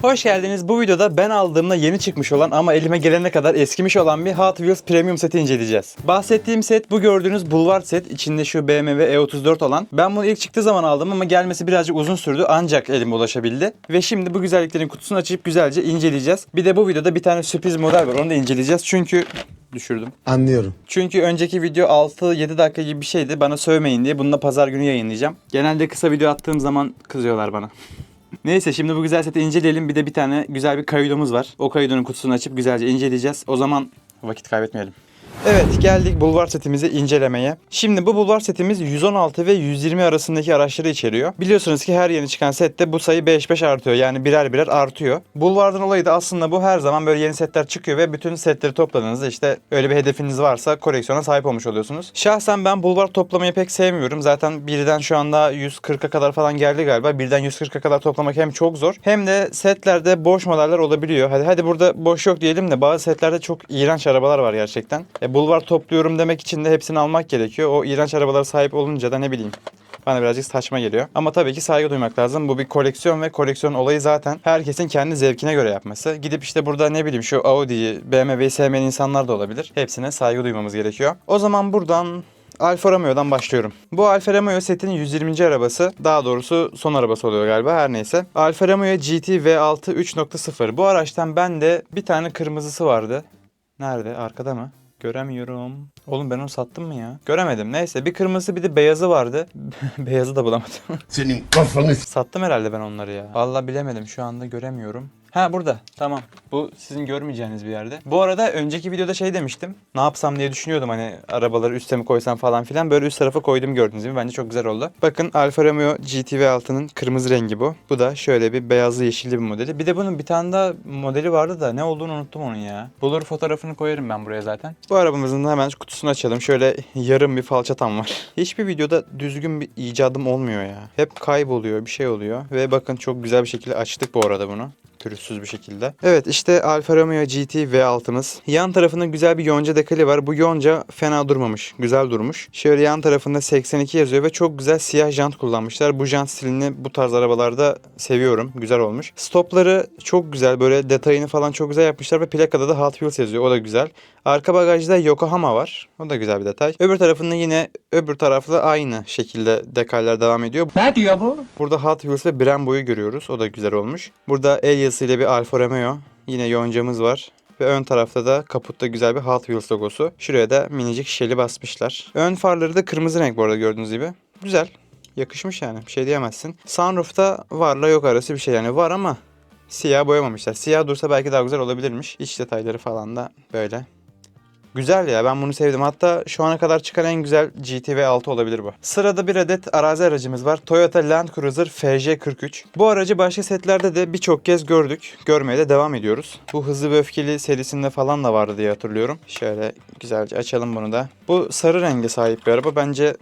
Hoş geldiniz. Bu videoda ben aldığımda yeni çıkmış olan ama elime gelene kadar eskimiş olan bir Hot Wheels Premium seti inceleyeceğiz. Bahsettiğim set bu gördüğünüz Boulevard set. İçinde şu BMW E34 olan. Ben bunu ilk çıktığı zaman aldım ama gelmesi birazcık uzun sürdü ancak elime ulaşabildi. Ve şimdi bu güzelliklerin kutusunu açıp güzelce inceleyeceğiz. Bir de bu videoda bir tane sürpriz model var onu da inceleyeceğiz. Çünkü düşürdüm. Anlıyorum. Çünkü önceki video 6-7 dakika gibi bir şeydi. Bana sövmeyin diye. Bunu da pazar günü yayınlayacağım. Genelde kısa video attığım zaman kızıyorlar bana. Neyse şimdi bu güzel seti inceleyelim. Bir de bir tane güzel bir kayıdomuz var. O kaydonun kutusunu açıp güzelce inceleyeceğiz. O zaman vakit kaybetmeyelim. Evet geldik bulvar setimizi incelemeye. Şimdi bu bulvar setimiz 116 ve 120 arasındaki araçları içeriyor. Biliyorsunuz ki her yeni çıkan sette bu sayı 5-5 artıyor. Yani birer birer artıyor. Bulvardan olayı da aslında bu her zaman böyle yeni setler çıkıyor ve bütün setleri topladığınızda işte öyle bir hedefiniz varsa koleksiyona sahip olmuş oluyorsunuz. Şahsen ben bulvar toplamayı pek sevmiyorum. Zaten birden şu anda 140'a kadar falan geldi galiba. Birden 140'a kadar toplamak hem çok zor hem de setlerde boş modeller olabiliyor. Hadi hadi burada boş yok diyelim de bazı setlerde çok iğrenç arabalar var gerçekten. E, bulvar topluyorum demek için de hepsini almak gerekiyor. O iğrenç arabalara sahip olunca da ne bileyim bana birazcık saçma geliyor. Ama tabii ki saygı duymak lazım. Bu bir koleksiyon ve koleksiyon olayı zaten herkesin kendi zevkine göre yapması. Gidip işte burada ne bileyim şu Audi'yi, BMW'yi sevmeyen insanlar da olabilir. Hepsine saygı duymamız gerekiyor. O zaman buradan Alfa Romeo'dan başlıyorum. Bu Alfa Romeo setin 120. arabası. Daha doğrusu son arabası oluyor galiba her neyse. Alfa Romeo GT V6 3.0. Bu araçtan bende bir tane kırmızısı vardı. Nerede? Arkada mı? Göremiyorum. Oğlum ben onu sattım mı ya? Göremedim. Neyse bir kırmızı bir de beyazı vardı. beyazı da bulamadım. Senin kafanı Sattım herhalde ben onları ya. Vallahi bilemedim şu anda göremiyorum. Ha burada. Tamam. Bu sizin görmeyeceğiniz bir yerde. Bu arada önceki videoda şey demiştim. Ne yapsam diye düşünüyordum hani arabaları üste mi koysam falan filan. Böyle üst tarafa koydum gördüğünüz gibi. Bence çok güzel oldu. Bakın Alfa Romeo GT V6'nın kırmızı rengi bu. Bu da şöyle bir beyazlı yeşilli bir modeli. Bir de bunun bir tane daha modeli vardı da ne olduğunu unuttum onun ya. Bulur fotoğrafını koyarım ben buraya zaten. Bu arabamızın da hemen kutusunu açalım. Şöyle yarım bir falçatam var. Hiçbir videoda düzgün bir icadım olmuyor ya. Hep kayboluyor bir şey oluyor. Ve bakın çok güzel bir şekilde açtık bu arada bunu pürüzsüz bir şekilde. Evet işte Alfa Romeo GT V6'mız. Yan tarafında güzel bir yonca dekali var. Bu yonca fena durmamış. Güzel durmuş. Şöyle yan tarafında 82 yazıyor ve çok güzel siyah jant kullanmışlar. Bu jant stilini bu tarz arabalarda seviyorum. Güzel olmuş. Stopları çok güzel. Böyle detayını falan çok güzel yapmışlar ve plakada da Hot Wheels yazıyor. O da güzel. Arka bagajda Yokohama var. O da güzel bir detay. Öbür tarafında yine öbür tarafta aynı şekilde dekaller devam ediyor. Ne diyor bu? Burada Hot Wheels ve Brembo'yu görüyoruz. O da güzel olmuş. Burada el yazısıyla bir Alfa Romeo. Yine yoncamız var. Ve ön tarafta da kaputta güzel bir Hot Wheels logosu. Şuraya da minicik şişeli basmışlar. Ön farları da kırmızı renk bu arada gördüğünüz gibi. Güzel. Yakışmış yani. Bir şey diyemezsin. Sunroof'ta varla yok arası bir şey yani. Var ama siyah boyamamışlar. Siyah dursa belki daha güzel olabilirmiş. İç detayları falan da böyle. Güzel ya ben bunu sevdim. Hatta şu ana kadar çıkan en güzel GT V6 olabilir bu. Sırada bir adet arazi aracımız var. Toyota Land Cruiser FJ43. Bu aracı başka setlerde de birçok kez gördük. Görmeye de devam ediyoruz. Bu Hızlı ve Öfkeli serisinde falan da vardı diye hatırlıyorum. Şöyle güzelce açalım bunu da. Bu sarı renge sahip bir araba. Bence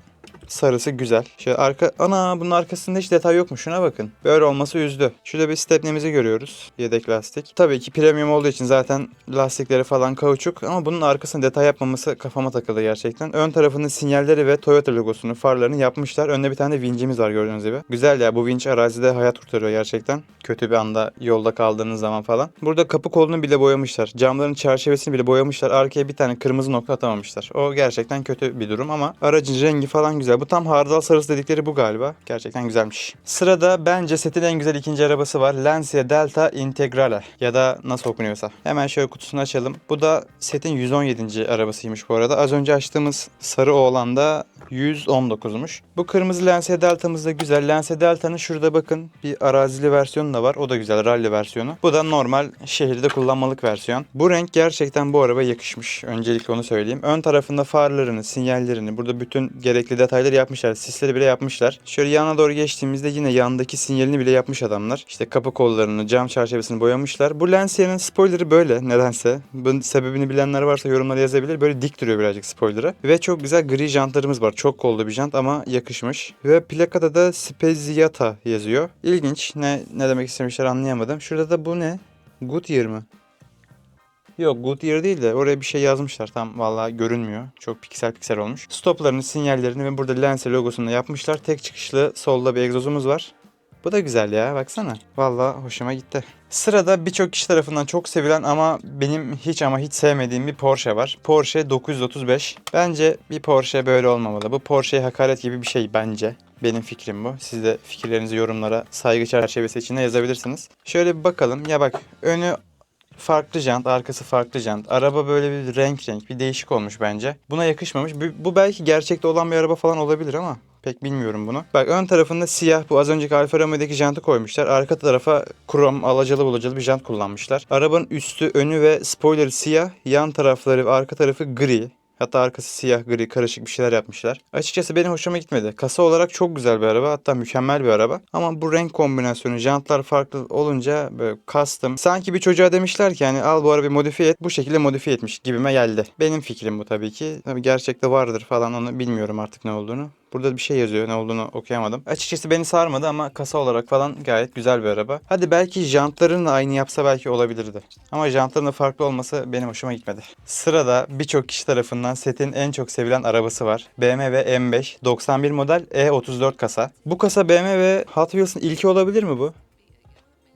sarısı güzel. Şöyle arka ana bunun arkasında hiç detay yokmuş. Şuna bakın. Böyle olması üzdü. Şurada bir stepnemizi görüyoruz. Yedek lastik. Tabii ki premium olduğu için zaten lastikleri falan kauçuk ama bunun arkasında detay yapmaması kafama takıldı gerçekten. Ön tarafının sinyalleri ve Toyota logosunu, farlarını yapmışlar. Önde bir tane de vincimiz var gördüğünüz gibi. Güzel ya bu vinç arazide hayat kurtarıyor gerçekten. Kötü bir anda yolda kaldığınız zaman falan. Burada kapı kolunu bile boyamışlar. Camların çerçevesini bile boyamışlar. Arkaya bir tane kırmızı nokta atamamışlar. O gerçekten kötü bir durum ama aracın rengi falan güzel. Bu tam hardal sarısı dedikleri bu galiba. Gerçekten güzelmiş. Sırada bence setin en güzel ikinci arabası var. Lancia Delta Integrale ya da nasıl okunuyorsa. Hemen şöyle kutusunu açalım. Bu da setin 117. arabasıymış bu arada. Az önce açtığımız sarı oğlan da 119'muş. Bu kırmızı Lancia Delta'mız da güzel. Lancia Delta'nın şurada bakın bir arazili versiyonu da var. O da güzel rally versiyonu. Bu da normal şehirde kullanmalık versiyon. Bu renk gerçekten bu araba yakışmış. Öncelikle onu söyleyeyim. Ön tarafında farlarını, sinyallerini, burada bütün gerekli detayları yapmışlar. Sisleri bile yapmışlar. Şöyle yana doğru geçtiğimizde yine yandaki sinyalini bile yapmış adamlar. İşte kapı kollarını, cam çerçevesini boyamışlar. Bu Lancia'nın spoilerı böyle nedense. Bunun sebebini bilenler varsa yorumlara yazabilir. Böyle dik duruyor birazcık spoilerı. Ve çok güzel gri jantlarımız var. Çok kollu bir jant ama yakışmış. Ve plakada da Speziata yazıyor. İlginç. Ne ne demek istemişler anlayamadım. Şurada da bu ne? Goodyear mı? Yok Goodyear değil de oraya bir şey yazmışlar. Tam vallahi görünmüyor. Çok piksel piksel olmuş. Stoplarını, sinyallerini ve burada Lancia logosunu yapmışlar. Tek çıkışlı solda bir egzozumuz var. Bu da güzel ya baksana. Vallahi hoşuma gitti. Sırada birçok kişi tarafından çok sevilen ama benim hiç ama hiç sevmediğim bir Porsche var. Porsche 935. Bence bir Porsche böyle olmamalı. Bu Porsche'ye hakaret gibi bir şey bence. Benim fikrim bu. Siz de fikirlerinizi yorumlara saygı çerçevesi içinde yazabilirsiniz. Şöyle bir bakalım. Ya bak önü farklı jant, arkası farklı jant. Araba böyle bir renk renk, bir değişik olmuş bence. Buna yakışmamış. Bu, belki gerçekte olan bir araba falan olabilir ama pek bilmiyorum bunu. Bak ön tarafında siyah bu az önceki Alfa Romeo'daki jantı koymuşlar. Arka tarafa krom, alacalı bulacalı bir jant kullanmışlar. Arabanın üstü, önü ve spoilerı siyah, yan tarafları ve arka tarafı gri. Hatta arkası siyah gri karışık bir şeyler yapmışlar. Açıkçası benim hoşuma gitmedi. Kasa olarak çok güzel bir araba. Hatta mükemmel bir araba. Ama bu renk kombinasyonu, jantlar farklı olunca böyle custom. Sanki bir çocuğa demişler ki yani al bu arabayı modifiye et. Bu şekilde modifiye etmiş gibime geldi. Benim fikrim bu tabii ki. Tabii gerçekte vardır falan onu bilmiyorum artık ne olduğunu. Burada bir şey yazıyor. Ne olduğunu okuyamadım. Açıkçası beni sarmadı ama kasa olarak falan gayet güzel bir araba. Hadi belki jantlarını da aynı yapsa belki olabilirdi. Ama jantların farklı olması benim hoşuma gitmedi. Sırada birçok kişi tarafından setin en çok sevilen arabası var. BMW M5 91 model E34 kasa. Bu kasa BMW Hot Wheels'ın ilki olabilir mi bu?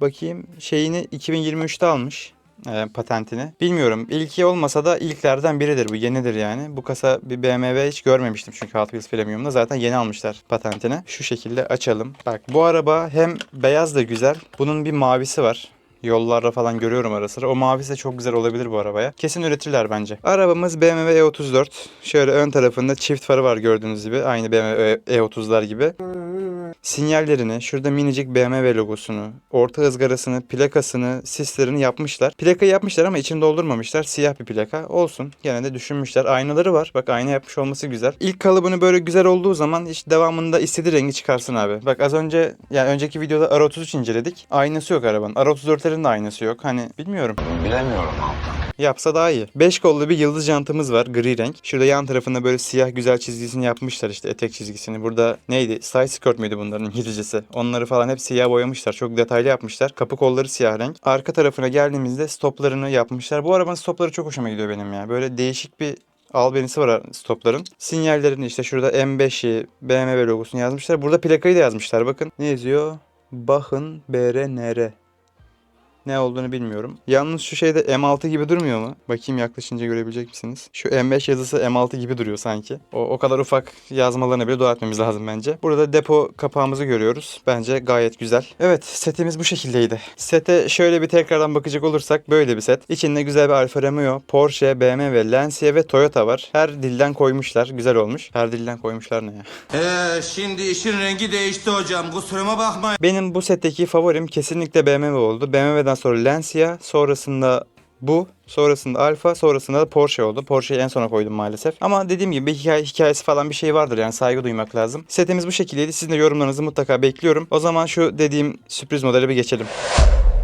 Bakayım şeyini 2023'te almış e, patentini. Bilmiyorum. İlki olmasa da ilklerden biridir bu. Yenidir yani. Bu kasa bir BMW hiç görmemiştim çünkü Hot Wheels Premium'da. Zaten yeni almışlar patentini. Şu şekilde açalım. Bak bu araba hem beyaz da güzel. Bunun bir mavisi var. Yollarda falan görüyorum ara sıra. O mavisi de çok güzel olabilir bu arabaya. Kesin üretirler bence. Arabamız BMW E34. Şöyle ön tarafında çift farı var gördüğünüz gibi. Aynı BMW E30'lar gibi. Sinyallerini, şurada minicik BMW logosunu, orta ızgarasını, plakasını, sislerini yapmışlar. Plakayı yapmışlar ama içini doldurmamışlar. Siyah bir plaka. Olsun. Gene de düşünmüşler. Aynaları var. Bak ayna yapmış olması güzel. İlk kalıbını böyle güzel olduğu zaman işte devamında istediği rengi çıkarsın abi. Bak az önce yani önceki videoda R33 inceledik. Aynası yok arabanın. R34'lerin de aynası yok. Hani bilmiyorum. Bilemiyorum. Yapsa daha iyi. 5 kollu bir yıldız jantımız var gri renk. Şurada yan tarafında böyle siyah güzel çizgisini yapmışlar işte etek çizgisini. Burada neydi? Side skirt müydü bunların İngilizcesi? Onları falan hep siyah boyamışlar. Çok detaylı yapmışlar. Kapı kolları siyah renk. Arka tarafına geldiğimizde stoplarını yapmışlar. Bu arabanın stopları çok hoşuma gidiyor benim ya. Böyle değişik bir albenisi var stopların. Sinyallerini işte şurada M5'i, BMW logosunu yazmışlar. Burada plakayı da yazmışlar. Bakın ne yazıyor? Bahın BRNR. Ne olduğunu bilmiyorum. Yalnız şu şeyde M6 gibi durmuyor mu? Bakayım yaklaşınca görebilecek misiniz? Şu M5 yazısı M6 gibi duruyor sanki. O, o kadar ufak yazmalarına bile dua etmemiz lazım bence. Burada depo kapağımızı görüyoruz. Bence gayet güzel. Evet setimiz bu şekildeydi. Sete şöyle bir tekrardan bakacak olursak böyle bir set. İçinde güzel bir Alfa Romeo, Porsche, BMW, Lancia ve Toyota var. Her dilden koymuşlar. Güzel olmuş. Her dilden koymuşlar ne ya? Ee, şimdi işin rengi değişti hocam. Kusuruma bakmayın. Benim bu setteki favorim kesinlikle BMW oldu. BMW'den sonra Lancia, sonrasında bu, sonrasında Alfa, sonrasında da Porsche oldu. Porsche'yi en sona koydum maalesef. Ama dediğim gibi bir hikaye, hikayesi falan bir şey vardır yani saygı duymak lazım. Setimiz bu şekildeydi. Sizin de yorumlarınızı mutlaka bekliyorum. O zaman şu dediğim sürpriz modele bir geçelim.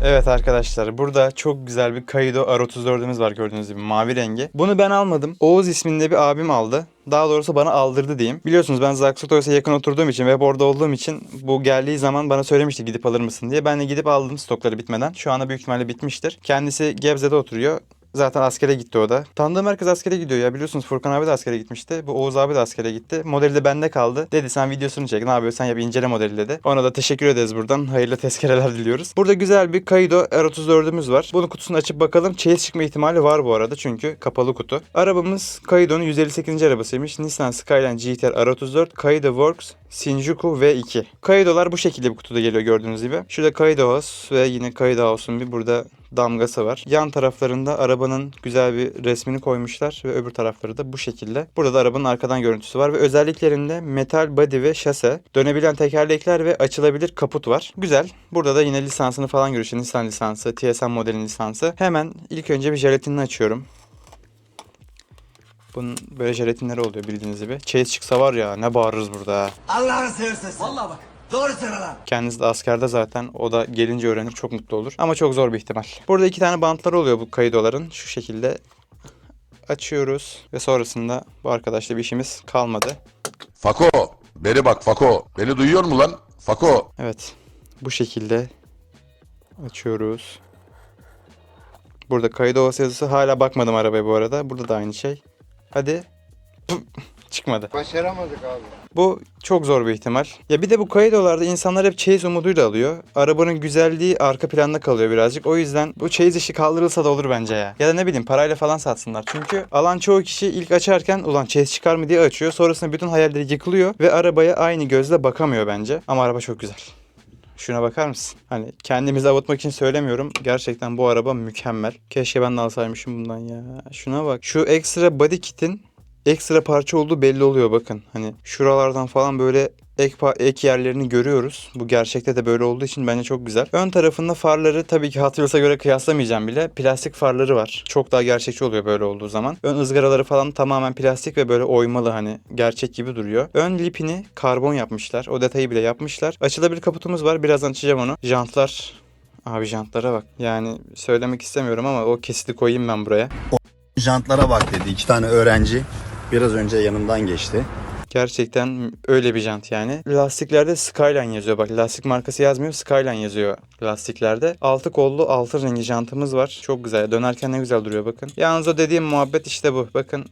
Evet arkadaşlar burada çok güzel bir Kaido R34'ümüz var gördüğünüz gibi mavi rengi. Bunu ben almadım. Oğuz isminde bir abim aldı. Daha doğrusu bana aldırdı diyeyim. Biliyorsunuz ben Zaksutoys'a yakın oturduğum için ve hep orada olduğum için bu geldiği zaman bana söylemişti gidip alır mısın diye. Ben de gidip aldım stokları bitmeden. Şu anda büyük ihtimalle bitmiştir. Kendisi Gebze'de oturuyor. Zaten askere gitti o da. Tanıdığım herkes askere gidiyor ya. Biliyorsunuz Furkan abi de askere gitmişti. Bu Oğuz abi de askere gitti. Modeli de bende kaldı. Dedi sen videosunu çek. Ne yapıyorsan yap incele modeli dedi. Ona da teşekkür ederiz buradan. Hayırlı tezkereler diliyoruz. Burada güzel bir Kaido R34'ümüz var. Bunun kutusunu açıp bakalım. Çeyiz çıkma ihtimali var bu arada. Çünkü kapalı kutu. Arabamız Kaido'nun 158. arabasıymış. Nissan Skyline GTR R34 Kaido Works Shinjuku V2. Kaido'lar bu şekilde bir kutuda geliyor gördüğünüz gibi. Şurada Kaido House ve yine Kaido House'un bir burada damgası var. Yan taraflarında arabanın güzel bir resmini koymuşlar ve öbür tarafları da bu şekilde. Burada da arabanın arkadan görüntüsü var ve özelliklerinde metal body ve şase, dönebilen tekerlekler ve açılabilir kaput var. Güzel. Burada da yine lisansını falan görüyoruz. Nissan lisansı, TSM modelin lisansı. Hemen ilk önce bir jelatinini açıyorum. Bunun böyle jelatinleri oluyor bildiğiniz gibi. Chase çıksa var ya ne bağırırız burada. Allah'ını seversen. Vallahi bak. Doğru söyle lan. Kendisi de askerde zaten. O da gelince öğrenir çok mutlu olur. Ama çok zor bir ihtimal. Burada iki tane bantlar oluyor bu kaydoların. Şu şekilde açıyoruz. Ve sonrasında bu arkadaşla bir işimiz kalmadı. Fako. Beni bak Fako. Beni duyuyor mu lan? Fako. Evet. Bu şekilde açıyoruz. Burada kayıt olası yazısı hala bakmadım arabaya bu arada. Burada da aynı şey. Hadi. Pım. Çık. çıkmadı. Başaramadık abi. Bu çok zor bir ihtimal. Ya bir de bu kaydolarda insanlar hep chase umuduyla alıyor. Arabanın güzelliği arka planda kalıyor birazcık. O yüzden bu chase işi kaldırılsa da olur bence ya. Ya da ne bileyim parayla falan satsınlar. Çünkü alan çoğu kişi ilk açarken ulan chase çıkar mı diye açıyor. Sonrasında bütün hayalleri yıkılıyor ve arabaya aynı gözle bakamıyor bence. Ama araba çok güzel. Şuna bakar mısın? Hani kendimizi avutmak için söylemiyorum. Gerçekten bu araba mükemmel. Keşke ben de alsaymışım bundan ya. Şuna bak. Şu ekstra body kit'in ekstra parça olduğu belli oluyor bakın. Hani şuralardan falan böyle ek, ek yerlerini görüyoruz. Bu gerçekte de böyle olduğu için bence çok güzel. Ön tarafında farları tabii ki Hot göre kıyaslamayacağım bile. Plastik farları var. Çok daha gerçekçi oluyor böyle olduğu zaman. Ön ızgaraları falan tamamen plastik ve böyle oymalı hani gerçek gibi duruyor. Ön lipini karbon yapmışlar. O detayı bile yapmışlar. Açılabilir kaputumuz var. Birazdan açacağım onu. Jantlar Abi jantlara bak. Yani söylemek istemiyorum ama o kesiti koyayım ben buraya. Jantlara bak dedi iki tane öğrenci. Biraz önce yanımdan geçti. Gerçekten öyle bir jant yani. Lastiklerde Skyline yazıyor. Bak lastik markası yazmıyor. Skyline yazıyor lastiklerde. Altı kollu altı rengi jantımız var. Çok güzel. Dönerken ne güzel duruyor bakın. Yalnız o dediğim muhabbet işte bu. Bakın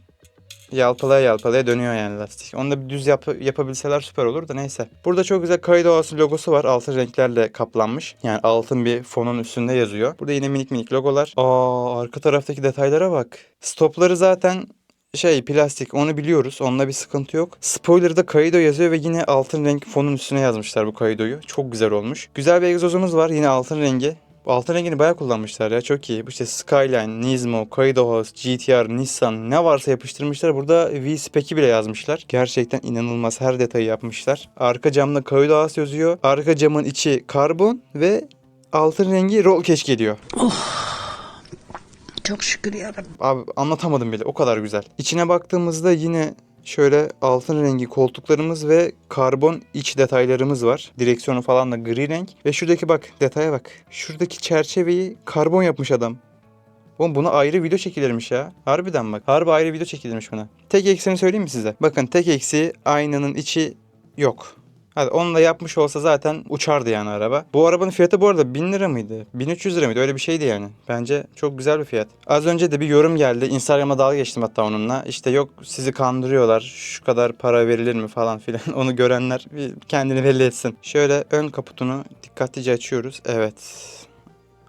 yalpalaya yalpalaya dönüyor yani lastik. Onu da bir düz yap- yapabilseler süper olur da neyse. Burada çok güzel Kaido Oasis logosu var. Altın renklerle kaplanmış. Yani altın bir fonun üstünde yazıyor. Burada yine minik minik logolar. Aa arka taraftaki detaylara bak. Stopları zaten şey plastik onu biliyoruz. Onunla bir sıkıntı yok. Spoiler'da Kaido yazıyor ve yine altın renk fonun üstüne yazmışlar bu Kaido'yu. Çok güzel olmuş. Güzel bir egzozumuz var yine altın rengi. Bu altın rengini bayağı kullanmışlar ya çok iyi. İşte Skyline, Nismo, Kaido House, GTR, Nissan ne varsa yapıştırmışlar. Burada V-Spec'i bile yazmışlar. Gerçekten inanılmaz her detayı yapmışlar. Arka camda Kaido House yazıyor. Arka camın içi karbon ve altın rengi roll cage geliyor. Çok şükür yarabbim. Abi anlatamadım bile. O kadar güzel. İçine baktığımızda yine şöyle altın rengi koltuklarımız ve karbon iç detaylarımız var. Direksiyonu falan da gri renk. Ve şuradaki bak detaya bak. Şuradaki çerçeveyi karbon yapmış adam. Oğlum buna ayrı video çekilirmiş ya. Harbiden bak. Harbi ayrı video çekilirmiş buna. Tek eksiğini söyleyeyim mi size? Bakın tek eksiği aynanın içi yok. Hadi onu da yapmış olsa zaten uçardı yani araba. Bu arabanın fiyatı bu arada 1000 lira mıydı? 1300 lira mıydı? Öyle bir şeydi yani. Bence çok güzel bir fiyat. Az önce de bir yorum geldi. Instagram'a dalga geçtim hatta onunla. İşte yok sizi kandırıyorlar. Şu kadar para verilir mi falan filan. Onu görenler bir kendini belli etsin. Şöyle ön kaputunu dikkatlice açıyoruz. Evet.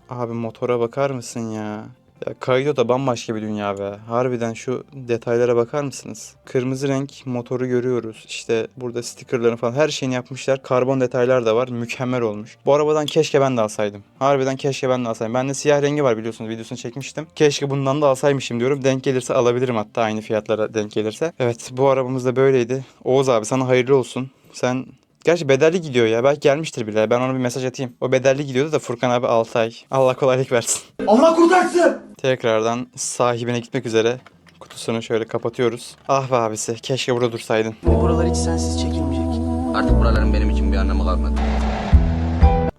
Abi motora bakar mısın ya? Ya Kaido da bambaşka bir dünya be. Harbiden şu detaylara bakar mısınız? Kırmızı renk motoru görüyoruz. İşte burada stickerların falan her şeyini yapmışlar. Karbon detaylar da var. Mükemmel olmuş. Bu arabadan keşke ben de alsaydım. Harbiden keşke ben de alsaydım. Bende siyah rengi var biliyorsunuz videosunu çekmiştim. Keşke bundan da alsaymışım diyorum. Denk gelirse alabilirim hatta aynı fiyatlara denk gelirse. Evet bu arabamız da böyleydi. Oğuz abi sana hayırlı olsun. Sen Gerçi bedelli gidiyor ya. Belki gelmiştir bile. Ben ona bir mesaj atayım. O bedelli gidiyordu da Furkan abi 6 ay. Allah kolaylık versin. Allah kurtarsın. Tekrardan sahibine gitmek üzere kutusunu şöyle kapatıyoruz. Ah be abisi keşke burada dursaydın. Buralar hiç sensiz çekilmeyecek. Artık buraların benim için bir anlamı kalmadı.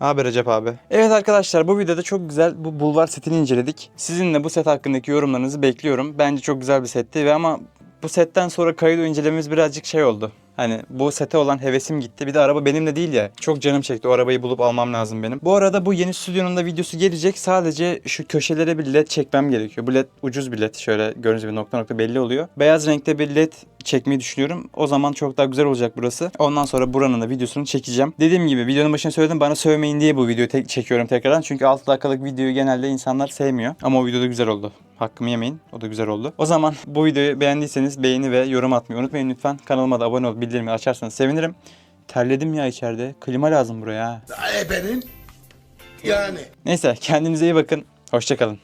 Abi Recep abi. Evet arkadaşlar bu videoda çok güzel bu bulvar setini inceledik. Sizinle bu set hakkındaki yorumlarınızı bekliyorum. Bence çok güzel bir setti ve ama bu setten sonra Kaido incelememiz birazcık şey oldu. Hani bu sete olan hevesim gitti. Bir de araba benimle değil ya. Çok canım çekti. O arabayı bulup almam lazım benim. Bu arada bu yeni stüdyonun da videosu gelecek. Sadece şu köşelere bir led çekmem gerekiyor. Bu led ucuz bir led. Şöyle gördüğünüz gibi nokta nokta belli oluyor. Beyaz renkte bir led çekmeyi düşünüyorum. O zaman çok daha güzel olacak burası. Ondan sonra buranın da videosunu çekeceğim. Dediğim gibi videonun başında söyledim bana sövmeyin diye bu videoyu tek çekiyorum tekrardan. Çünkü 6 dakikalık videoyu genelde insanlar sevmiyor. Ama o videoda güzel oldu. Hakkımı yemeyin. O da güzel oldu. O zaman bu videoyu beğendiyseniz beğeni ve yorum atmayı unutmayın lütfen. Kanalıma da abone olup bildirimleri açarsanız sevinirim. Terledim ya içeride. Klima lazım buraya. Ebenin yani. Neyse kendinize iyi bakın. Hoşçakalın.